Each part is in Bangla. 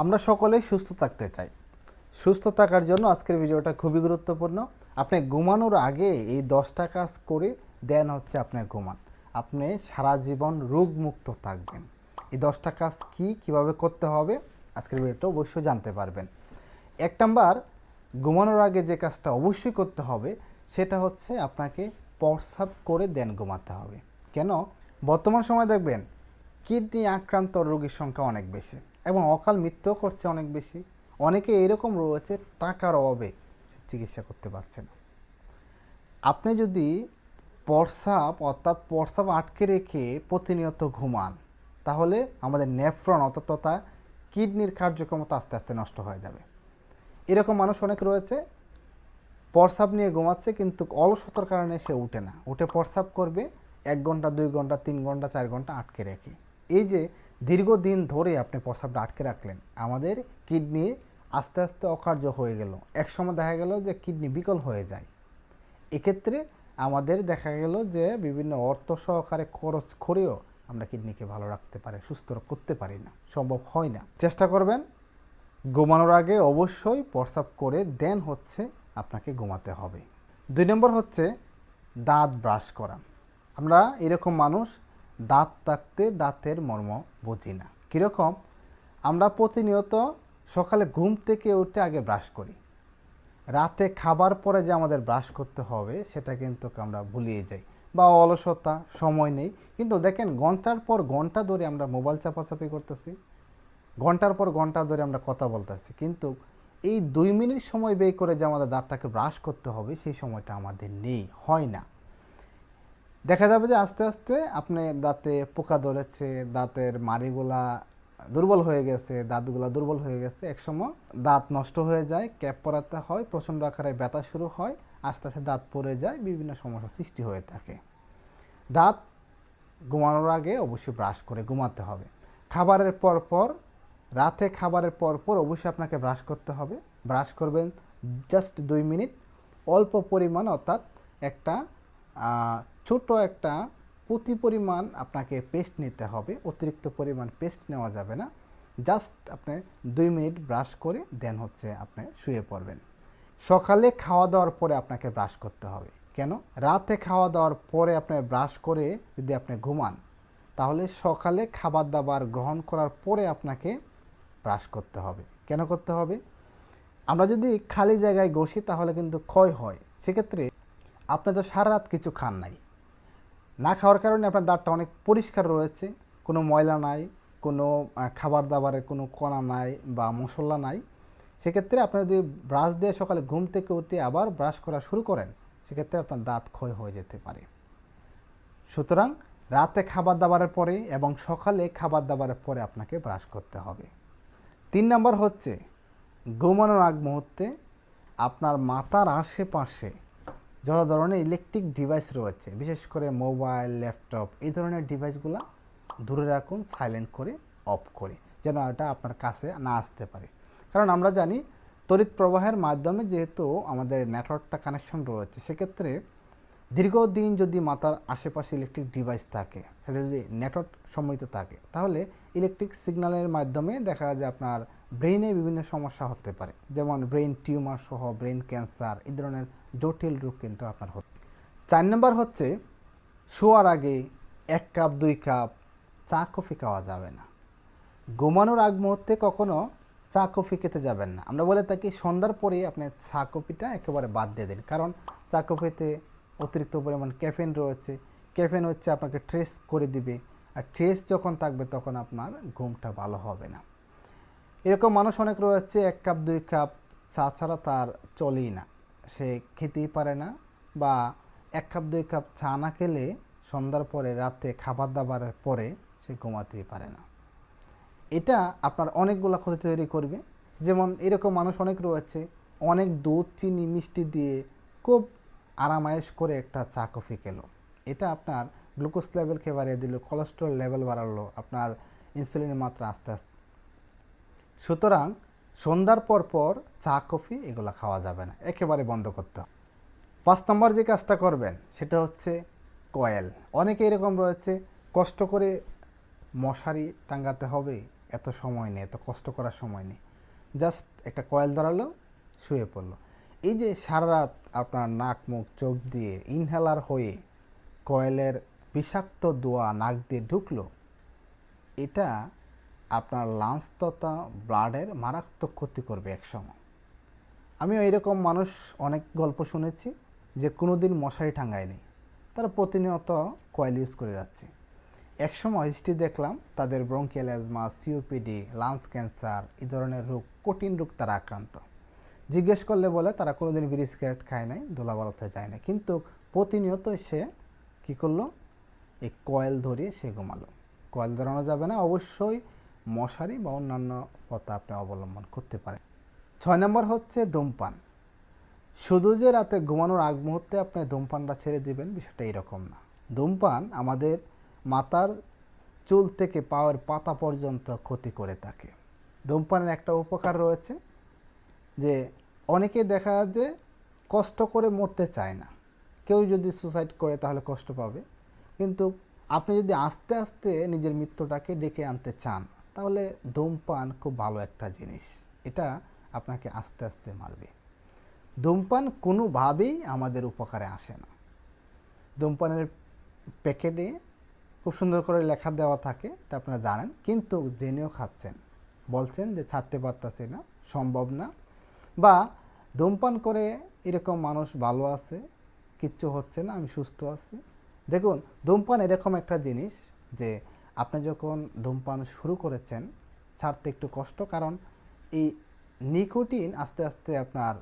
আমরা সকলেই সুস্থ থাকতে চাই। সুস্থ থাকার জন্য আজকের ভিডিওটা খুবই গুরুত্বপূর্ণ। আপনি ঘুমানোর আগে এই দশটা কাজ করে দেন হচ্ছে আপনি ঘুমান। আপনি সারা জীবন রোগমুক্ত থাকবেন। এই দশটা কাজ কি কীভাবে করতে হবে আজকের ভিডিওটা অবশ্যই জানতে পারবেন। এক নাম্বার, ঘুমানোর আগে যে কাজটা অবশ্যই করতে হবে সেটা হচ্ছে আপনাকে প্রস্রাব করে দেন ঘুমাতে হবে। কেন? বর্তমান সময় দেখবেন, কিডনি আক্রান্ত রোগীর সংখ্যা অনেক বেশি। এবং অকাল মৃত্যুও করছে অনেক বেশি। অনেকে এরকম রয়েছে, টাকার অভাবে চিকিৎসা করতে পারছে না। আপনি যদি প্রস্রাব অর্থাৎ প্রস্রাব আটকে রেখে প্রতিনিয়ত ঘুমান, তাহলে আমাদের নেফ্রন, অর্থাৎ তথা কিডনির কার্যক্ষমতা আস্তে আস্তে নষ্ট হয়ে যাবে। এরকম মানুষ অনেক রয়েছে প্রস্রাব নিয়ে ঘুমাচ্ছে কিন্তু অলসতার কারণে সে উঠে না। উঠে প্রস্রাব করবে, এক ঘণ্টা, দুই ঘণ্টা, তিন ঘণ্টা, চার ঘণ্টা আটকে রেখে। এই যে দীর্ঘদিন ধরে আপনি প্রস্রাবটা আটকে রাখলেন। আমাদের কিডনি আস্তে আস্তে অকার্য হয়ে গেল। একসময় দেখা গেল যে কিডনি বিকল হয়ে যায়। এক্ষেত্রে আমাদের দেখা গেল যে বিভিন্ন অর্থ সহকারে খরচ করেও আমরা কিডনিকে ভালো রাখতে পারি, সুস্থ করতে পারি না। সম্ভব হয় না। চেষ্টা করবেন। ঘুমানোর আগে অবশ্যই প্রস্রাব করে দেন হচ্ছে আপনাকে ঘুমাতে হবে। দুই নম্বর হচ্ছে দাঁত ব্রাশ করা। আমরা এরকম মানুষ দাঁত থাকতে দাঁতের মর্ম বুঝি না। কীরকম? আমরা প্রতিনিয়ত সকালে ঘুম থেকে উঠে আগে ব্রাশ করি। রাতে খাবার পরে যে আমাদের ব্রাশ করতে হবে, সেটা কিন্তু আমরা ভুলিয়ে যাই। বা অলসতা, সময় নেই। কিন্তু দেখেন, ঘণ্টার পর ঘণ্টা ধরে আমরা মোবাইল চাপাচাপি করতেছি। ঘণ্টার পর ঘণ্টা ধরে আমরা কথা বলতেছি। কিন্তু এই দুই মিনিট সময় ব্যয় করে যে আমাদের দাঁতটাকে ব্রাশ করতে হবে, সেই সময়টা আমাদের নেই, হয় না। দেখা যাবে যে আস্তে আস্তে আপনি দাঁতে পোকা ধরেছে, দাঁতের মাড়িগুলা দুর্বল হয়ে গেছে, দাঁতগুলা দুর্বল হয়ে গেছে একসময় দাঁত নষ্ট হয়ে যায়, ক্যাপ পরাতে হয়, প্রচণ্ড আকারে ব্যথা শুরু হয়, আস্তে আস্তে দাঁত পড়ে যায়, বিভিন্ন সমস্যা সৃষ্টি হয়ে থাকে। দাঁত ঘুমানোর আগে অবশ্যই ব্রাশ করে ঘুমাতে হবে। খাবারের পর পর, রাতে খাবারের পর পর অবশ্যই আপনাকে ব্রাশ করতে হবে। ব্রাশ করবেন জাস্ট দুই মিনিট, অল্প পরিমাণ অর্থাৎ একটা ছোট একটা প্রতি পরিমাণ আপনাকে পেস্ট নিতে হবে। অতিরিক্ত পরিমাণ পেস্ট নেওয়া যাবে না। জাস্ট আপনি দুই মিনিট ব্রাশ করে দেন হচ্ছে আপনি শুয়ে পড়বেন। সকালে খাওয়া দাওয়ার পরে আপনাকে ব্রাশ করতে হবে। কেন? রাতে খাওয়া দাওয়ার পরে আপনি ব্রাশ করে যদি আপনি ঘুমান, তাহলে সকালে খাবার দাবার গ্রহণ করার পরে আপনাকে ব্রাশ করতে হবে। কেন করতে হবে? আমরা যদি খালি জায়গায় বসি তাহলে কিন্তু ক্ষয় হয়। সেক্ষেত্রে আপনি তো সারা রাত কিছু খান নাই। না খাওয়ার কারণে আপনার দাঁতটা অনেক পরিষ্কার রয়েছে। কোনো ময়লা নাই, কোনো খাবার দাবারের কোনো কণা নাই বা মশলা নাই। সেক্ষেত্রে আপনি যদি ব্রাশ দিয়ে সকালে ঘুম থেকে উঠে আবার ব্রাশ করা শুরু করেন, সেক্ষেত্রে আপনার দাঁত ক্ষয় হয়ে যেতে পারে। সুতরাং রাতে খাবার দাবারের পরে এবং সকালে খাবার দাবারের পরে আপনাকে ব্রাশ করতে হবে। তিন নম্বর হচ্ছে, ঘুমানোর আগ মুহূর্তে আপনার মাথার আশেপাশে যত ধরনের ইলেকট্রিক ডিভাইস রয়েছে, বিশেষ করে মোবাইল ল্যাপটপ এই ধরনের ডিভাইসগুলো দূরে রাখুন সাইলেন্ট করে অফ করে, যেন এটা আপনার কাছে না আসতে পারে। কারণ আমরা জানি তড়িৎ প্রবাহের মাধ্যমে যেহেতু আমাদের নেটওয়ার্কটা কানেকশন রয়েছে, সেক্ষেত্রে দীর্ঘদিন যদি মাথার আশেপাশে ইলেকট্রিক ডিভাইস থাকে, সেটা যদি নেটওয়ার্ক সম্মিলিত থাকে, তাহলে ইলেকট্রিক সিগন্যালের মাধ্যমে দেখা যায় আপনার ব্রেইনে বিভিন্ন সমস্যা হতে পারে। যেমন ব্রেইন টিউমার সহ ব্রেইন ক্যান্সার, এই ধরনের জটিল রোগ কিন্তু আপনার হতে চার নম্বর হচ্ছে, শোয়ার আগে এক কাপ, দুই কাপ চা, কফি খাওয়া যাবে না। ঘুমানোর আগ মুহূর্তে কখনো চা, কফি খেতে যাবেন না। আমরা বলে থাকি, সন্ধ্যার পরে আপনি চা, কফিটা একেবারে বাদ দিয়ে দিন। কারণ চা, কফিতে অতিরিক্ত পরিমাণ ক্যাফেন রয়েছে। ক্যাফেন হচ্ছে আপনাকে ট্রেস করে দিবে। আর ট্রেস যখন থাকবে, তখন আপনার ঘুমটা ভালো হবে না। এরকম মানুষ অনেক রয়েছে, এক কাপ, দুই কাপ চা ছাড়া তার চলেই না। সে খেতেই পারে না বা এক কাপ, দুই কাপ চা না খেলে সন্ধ্যার পরে, রাতে খাবার দাবারের পরে সে ঘুমাতেই পারে না। এটা আপনার অনেকগুলো ক্ষতি তৈরি করবে। যেমন এরকম মানুষ অনেক রয়েছে, অনেক দুধ, চিনি, মিষ্টি দিয়ে খুব আরামায়েশ করে একটা চা কফি খেলো। এটা আপনার গ্লুকোজ লেভেলকে বাড়িয়ে দিল, কোলেস্ট্রল লেভেল বাড়ালো, আপনার ইনসুলিনের মাত্রা আস্তে আস্তে সুতরাং সন্ধ্যার পর পর চা, কফি এগুলো খাওয়া যাবে না, একেবারে বন্ধ করতে হবে। পাঁচ নম্বর যে কাজটা করবেন, সেটা হচ্ছে কয়েল। অনেকে এরকম রয়েছে, কষ্ট করে মশারি টাঙ্গাতে হবে, এত সময় নেই, এত কষ্ট করার সময় নেই। জাস্ট একটা কয়েল ধরালো, শুয়ে পড়ল। এই যে সারা রাত আপনার নাক, মুখ, চোখ দিয়ে ইনহেলার হয়ে কয়েলের বিষাক্ত দোয়া নাক দিয়ে ঢুকলো, এটা আপনার লাংস তথা ব্লাডের মারাত্মক ক্ষতি করবে একসময় আমিও এরকম মানুষ অনেক গল্প শুনেছি যে কোনো দিন মশারি টাঙ্গায়নি তারা প্রতিনিয়ত কয়েল ইউজ করে যাচ্ছে। একসময় হিস্ট্রি দেখলাম তাদের bronchial asthma COPD lungs cancer এই ধরনের রোগ, কঠিন রোগ তারা আক্রান্ত। জিজ্ঞেস করলে বলে, তারা কোনোদিন বিড়ি, সিগারেট খায় নাই দোলাবালতে যায় না কিন্তু প্রতিনিয়ত সে কী করল? এই কয়েল ধরিয়ে সে ঘুমালো। কয়েল ধরানো যাবে না, অবশ্যই মশারি বা অন্যান্য পথা আপনি অবলম্বন করতে পারেন। ছয় নম্বর হচ্ছে ধূমপান। শুধু যে রাতে ঘুমানোর আগ মুহূর্তে আপনি ধূমপানটা ছেড়ে দিবেন, বিষয়টা এরকম না। ধূমপান আমাদের মাথার চুল থেকে পাওয়ার পাতা পর্যন্ত ক্ষতি করে থাকে। ধূমপানের একটা উপকার রয়েছে যে, অনেকে দেখা যায় যে কষ্ট করে মরতে চায় না। কেউ যদি সুসাইড করে তাহলে কষ্ট পাবে। কিন্তু আপনি যদি আস্তে আস্তে নিজের মৃত্যুটাকে ডেকে আনতে চান তাহলে ধূমপান খুব ভালো একটা জিনিস। এটা আপনাকে আস্তে আস্তে মারবে। ধূমপান কোনোভাবেই আমাদের উপকারে আসে না। ধূমপানের প্যাকেটে খুব সুন্দর করে লেখা দেওয়া থাকে, তা আপনারা জানেন। কিন্তু জেনেও খাচ্ছেন। বলছেন যে ছাড়তে পারতেছি না, সম্ভব না। বা ধূমপান করে এরকম মানুষ ভালো আছে, কিচ্ছু হচ্ছে না, আমি সুস্থ আছি। দেখুন, ধূমপান এরকম একটা জিনিস যে আপনি যখন ধূমপান শুরু করেছেন, ছাড়তে একটু কষ্ট, কারণ এই নিকোটিন আস্তে আস্তে আপনার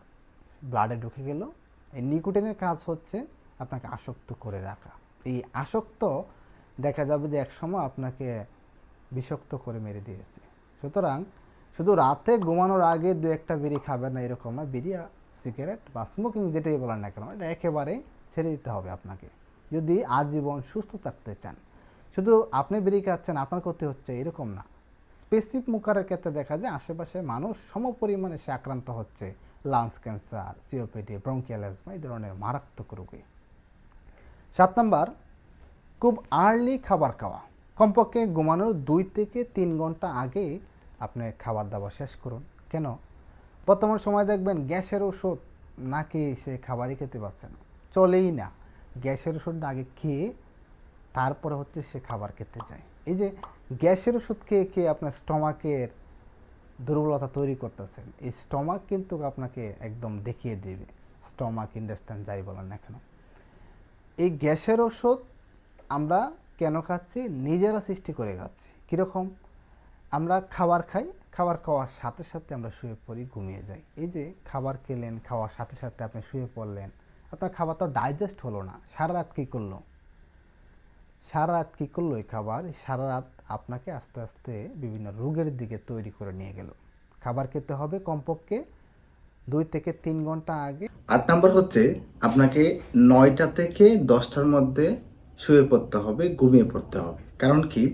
ব্লাডে ঢুকে গেল। এই নিকোটিনের কাজ হচ্ছে আপনাকে আসক্ত করে রাখা। এই আসক্ত দেখা যাবে যে একসময় আপনাকে বিষাক্ত করে মেরে দিয়েছে। সুতরাং শুধু রাতে ঘুমানোর আগে দু একটা বিড়ি খাবেন না, এরকম না। বিড়ি সিগারেট বা স্মোকিং যেটাই বলেন না কেন, এটা একেবারে ছেড়ে দিতে হবে আপনাকে। যদি আজীবন সুস্থ থাকতে চান। শুধু আপনি বেরিয়ে খাচ্ছেন আপনার ক্ষতি হচ্ছে, এরকম না। স্পেসিফিক মুখারের ক্ষেত্রে দেখা যায় আশেপাশে মানুষ সম পরিমাণে সে আক্রান্ত হচ্ছে। লাংস ক্যান্সার সিওপিডি ব্রঙ্কিয়াল এই ধরনের মারাত্মক রোগে। সাত নম্বর, খুব আর্লি খাবার খাওয়া। কমপক্ষে ঘুমানোর দুই থেকে তিন ঘণ্টা আগে আপনি খাবার দাবার শেষ করুন। কেন? বর্তমান সময় দেখবেন গ্যাসের ওষুধ না খেয়ে সে খাবারই খেতে পারছে না। চলেই না। গ্যাসের ওষুধটা আগে খেয়ে তারপরে হচ্ছে সে খাবার খেতে চায়। এই যে গ্যাসের ওষুধ খেয়ে খেয়ে আপনার স্টমাকের দুর্বলতা তৈরি করতেছেন, এই স্টমাক কিন্তু আপনাকে একদম দেখিয়ে দেবে। স্টমাক ইন্ডাস্ট্যান্ড যাই বলেন না কেন। এই গ্যাসের ওষুধ আমরা কেন খাচ্ছি? নিজেরা সৃষ্টি করে খাচ্ছি। কীরকম? আমরা খাবার খাই, খাবার খাওয়ার সাথে সাথে আমরা শুয়ে পড়ি, ঘুমিয়ে যাই। এই যে খাবার খেলেন, খাওয়ার সাথে সাথে আপনি শুয়ে পড়লেন, আপনার খাবার তো ডাইজেস্ট হলো না, সারা রাত কী করল? সারা রাত কী করল এই খাবার? সারা রাত আপনাকে আস্তে আস্তে বিভিন্ন রোগের দিকে তৈরি করে নিয়ে গেল। খাবার খেতে হবে কমপক্ষে দুই থেকে তিন ঘণ্টা আগে। আট নাম্বার হচ্ছে আপনাকে নয়টা থেকে দশটার মধ্যে শুয়ে পড়তে হবে, ঘুমিয়ে পড়তে হবে। কারণ কি?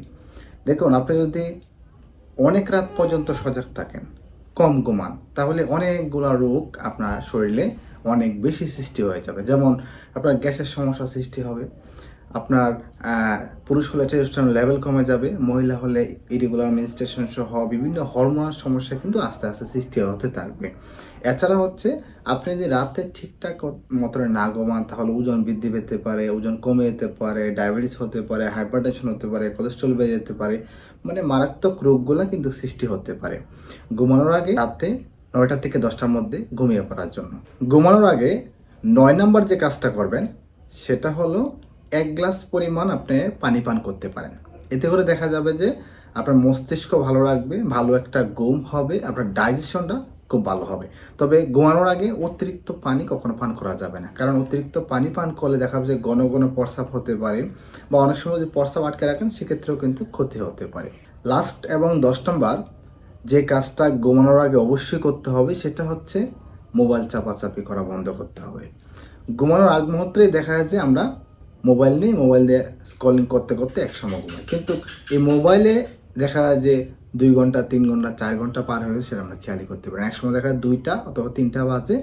দেখুন, আপনি যদি অনেক রাত পর্যন্ত সজাগ থাকেন, কম ঘুমান, তাহলে অনেকগুলো রোগ আপনার শরীরে অনেক বেশি সৃষ্টি হয়ে যাবে। যেমন আপনার গ্যাসের সমস্যা সৃষ্টি হবে আপনার পুরুষ হলে টেস্টোস্টেরন লেভেল কমে যাবে, মহিলা হলে ইরেগুলার মেনস্ট্রেশন সহ বিভিন্ন হরমোনাল সমস্যা কিন্তু আস্তে আস্তে সৃষ্টি হতে থাকবে। এছাড়া হচ্ছে, আপনি যদি রাতে ঠিকঠাক মতনে না ঘুমান, তাহলে ওজন বৃদ্ধি পেতে পারে, ওজন কমে যেতে পারে ডায়াবেটিস হতে পারে হাইপারটেনশন হতে পারে কোলেস্ট্রল বেড়ে যেতে পারে মানে মারাত্মক রোগগুলো কিন্তু সৃষ্টি হতে পারে। ঘুমানোর আগে রাতে নয়টা থেকে দশটার মধ্যে ঘুমিয়ে পড়ার জন্য। ঘুমানোর আগে নয় নাম্বার যে কাজটা করবেন, সেটা হলো এক গ্লাস পরিমাণ আপনি পানি পান করতে পারেন। এতে করে দেখা যাবে যে আপনার মস্তিষ্ক ভালো রাখবে, ভালো একটা ঘুম হবে, আপনার ডাইজেশনটা খুব ভালো হবে। তবে ঘুমানোর আগে অতিরিক্ত পানি কখনো পান করা যাবে না। কারণ অতিরিক্ত পানি পান করলে দেখা যাবে যে ঘন ঘন প্রস্রাব হতে পারে বা অনেক সময় যদি প্রস্রাব আটকে রাখেন, সেক্ষেত্রেও কিন্তু ক্ষতি হতে পারে। লাস্ট এবং দশ নম্বর, যে কাজটা ঘুমানোর আগে অবশ্যই করতে হবে, সেটা হচ্ছে মোবাইল চাপাচাপি করা বন্ধ করতে হবে। ঘুমানোর আগ মুহূর্তেই দেখা যায় যে আমরা মোবাইল নিয়ে মোবাইল দিয়ে স্কলিং করতে করতে একসময় ঘুমাই। কিন্তু এই মোবাইলে দেখা যায় যে দুই ঘণ্টা, তিন ঘণ্টা, চার ঘণ্টা পার হয়ে সেটা আমরা খেয়ালই করতে পারি এক সময় দেখা যায় দুইটা অথবা তিনটা বাজে,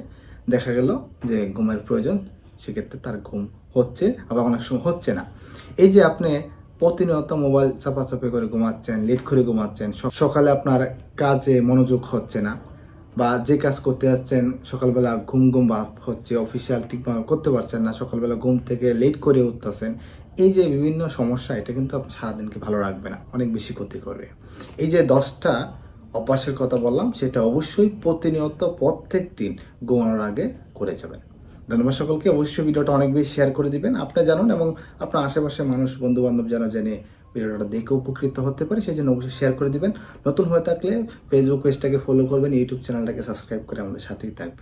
দেখা গেল যে ঘুমের প্রয়োজন, সেক্ষেত্রে তার ঘুম হচ্ছে আবার অনেক সময় হচ্ছে না। এই যে আপনি প্রতিনিয়ত মোবাইল চাপাচাপি করে ঘুমাচ্ছেন লেট করে ঘুমাচ্ছেন সকালে আপনার কাজে মনোযোগ হচ্ছে না বা যে কাজ করতে যাচ্ছেন, সকালবেলা ঘুম ঘুম ভাব হচ্ছে, অফিসিয়াল ঠিকভাবে করতে পারছেন না, সকালবেলা ঘুম থেকে লেট করে উঠতেছেন, এই যে বিভিন্ন সমস্যা, এটা কিন্তু আপনি সারাদিনকে ভালো রাখবে না, অনেক বেশি ক্ষতি করবে। এই যে দশটা অভ্যাসের কথা বললাম, সেটা অবশ্যই প্রতিনিয়ত প্রত্যেক দিন ঘুমানোর আগে করে যাবেন। ধন্যবাদ সকলকে, অবশ্যই ভিডিওটা অনেক বেশি শেয়ার করে দিবেন। আপনি জানুন এবং আপনার আশেপাশে মানুষ বন্ধু বান্ধব যেন জেনে ভিডিওটা দেখে উপকৃত হতে পারে, সেই জন্য অবশ্যই শেয়ার করে দিবেন। নতুন হয়ে থাকলে ফেসবুক পেজটাকে ফলো করবেন ইউটিউব চ্যানেলটাকে সাবস্ক্রাইব করে আমাদের সাথেই থাকবেন।